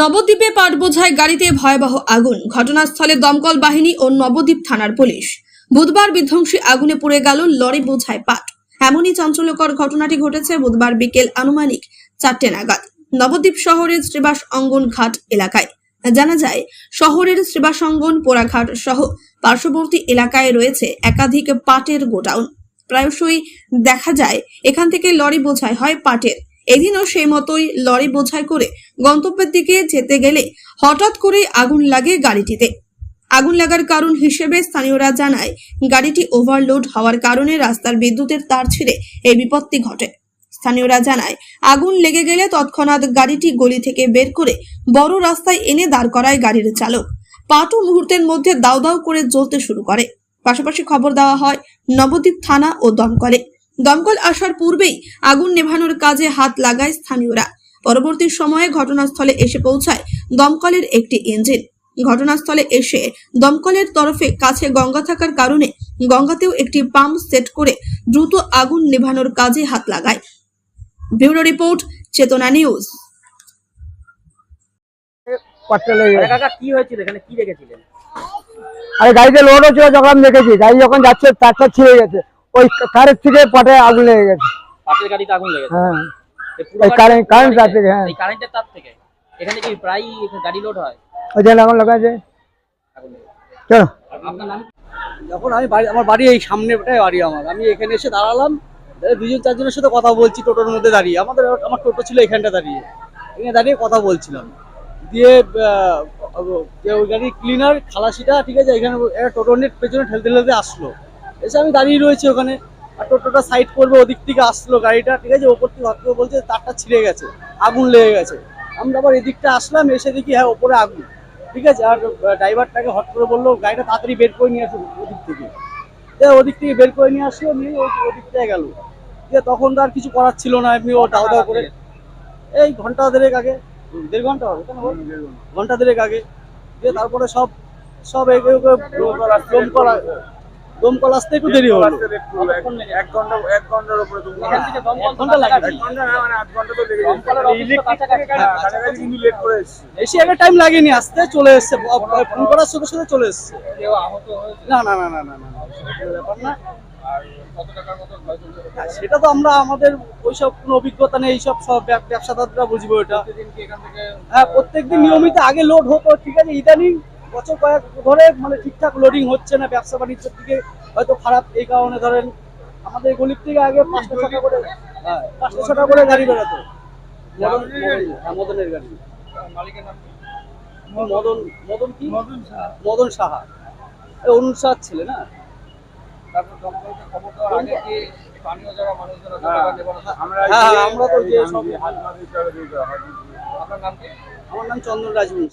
নবদ্বীপে পাট বোঝাই গাড়িতে ভয়াবহ আগুন। ঘটনাস্থলে দমকল বাহিনী ও নবদ্বীপ থানার পুলিশ। বুধবার বিধ্বংসী আগুনে পুড়ে গেল লরি বোঝায় পাট। এমনই চাঞ্চল্যকর ঘটনাটি ঘটেছে বুধবার বিকেল আনুমানিক চারটে নাগাদ। নবদ্বীপ শহরের শ্রীবাস অঙ্গন ঘাট এলাকায়। জানা যায়, শহরের শ্রীবাস অঙ্গন, পোড়াঘাট সহ পার্শ্ববর্তী এলাকায় রয়েছে একাধিক পাটের গোডাউন। প্রায়শই দেখা যায়, এখান থেকে লরি বোঝাই হয় পাটের। এদিনও সেই মতোই লরি বোঝাই করে গন্তব্যের দিকে যেতে গেলে হঠাৎ করে আগুন লাগে গাড়িটিতে। আগুন লাগার কারণ হিসেবে স্থানীয়রা জানায়, গাড়িটি ওভারলোড হওয়ার কারণে রাস্তার বিদ্যুতের তার ছিঁড়ে এই বিপত্তি ঘটে। স্থানীয়রা জানায়, আগুন লেগে গেলে তৎক্ষণাৎ গাড়িটি গলি থেকে বের করে বড় রাস্তায় এনে দাঁড় করায় গাড়ির চালক। পাটও মুহূর্তের মধ্যে দাউ দাউ করে জ্বলতে শুরু করে। পাশাপাশি খবর দেওয়া হয়, নবদ্বীপ থানা ও দমকলে। দমকল আসার পূর্বেই আগুন নেভানোর কাজে হাত লাগায় স্থানীয়রা। পরবর্তী সময়ে ঘটনাস্থলে এসে পৌঁছায় দমকলের একটি ইঞ্জিন। ঘটনাস্থলে এসে দমকলের তরফে কাছে গঙ্গা থাকার কারণে গঙ্গাতেও একটি পাম্প সেট করে দ্রুত আগুন নেভানোর কাজে হাত লাগায়। Bureau report Chetana news. পাটটা আরে কাকা কি হয়েছিল? এখানে কি দেখেছিলেন? আরে গাড়িতে লোড হচ্ছিল যখন দেখেছি। গাড়ি যখন যাচ্ছে তারটা ছিঁড়ে গেছে। ওই কারের থেকে পাটে আগুন লেগে গেছে। গাড়িতে আগুন লেগেছে হ্যাঁ। এই কারেন্ট- কারেন্ট তার থেকে, হ্যাঁ। এই কারেন্টের তার থেকে। এখানে কি প্রায়ই এখানে গাড়ি লোড হয়? ওই জন্য আগুন লাগাছে আগুন আপনার নাম? যখন আমি বাড়ি আমার বাড়ি এই সামনেটাই বাড়ি আমার। আমি এখানে এসে দাঁড়ালাম দুজন চারজনের সাথে কথা বলছি টোটোর মধ্যে দাঁড়িয়ে। আমাদের আমার টোটো ছিল এখানটা দাঁড়িয়ে। এখানে দাঁড়িয়ে কথা বলছিলাম। দিয়ে ওই গাড়ির ক্লিনার খালাসিটা ঠিক আছে এখানে একটা টোটো নিয়ে পেছনে ঠেলতে ঠেলতে আসলো। এসে আমি দাঁড়িয়ে রয়েছি ওখানে। আর টোটোটা সাইড করবে ওদিক থেকে আসলো গাড়িটা ঠিক আছে? ওপর থেকে হট বলছে তারটা ছিঁড়ে গেছে আগুন লেগে গেছে। আমরা আবার এদিকটা আসলাম এসে দেখি হ্যাঁ ওপরে আগুন। ঠিক আছে? আর ড্রাইভারটাকে হট করে বলল গাড়িটা তাড়াতাড়ি বের করে নিয়ে আসুন ওদিক থেকে। ওদিক থেকে বের করে নিয়ে আসলো নিয়ে ও- ওদিক থেকে গেল। দিয়ে তখন তো আর কিছু করার ছিল না এমনি ও দাও দাও করে। এই ঘণ্টা দেড়েক আগে দেড় ঘণ্টা হবে? ঘণ্টা। দেড়েক আগে। দিয়ে তারপরে সব সব একে ওকে দমকল আসতে একটু দেরি হলো। এক ঘণ্টা এক ঘণ্টার উপরে ঘণ্টা লাগে। ঘণ্টা না মানে আধ ঘণ্টা তো লেগে। হ্যাঁ, কাছাকাছি। কিন্তু লেট করে এসে আগে টাইম লাগেনি আসতে চলে এসছে। ফোন করার সাথে সাথে চলে এসছে। না না না না না না ব্যাপার না? হ্যাঁ, সেটা তো আমরা আমাদের ওইসব কোনো অভিজ্ঞতা নেই এইসব সব ব্যব- ব্যবসাদাররা বুঝবে থেকে হ্যাঁ প্রত্যেকদিন নিয়মিত আগে লোড হতো ঠিক আছে ইদানিং বছর কয়েক ধরে মানে ঠিকঠাক লোডিং হচ্ছে না ব্যবসা বাণিজ্যের দিকে হয়তো খারাপ এই কারণে ধরেন আমাদের গলির থেকে আগে পাঁচটা ছটা করে হ্যাঁ পাঁচটা ছটা করে গাড়ি বেরোতো। হ্যাঁ, মদনের গাড়ি। মালিকের নাম মদন মদন কি? মদন সাহা। এই অরুণ সাহার ছেলে না? আমরা হ্যাঁ, হ্যাঁ, তো আমার নাম চন্দন রাজবংশী।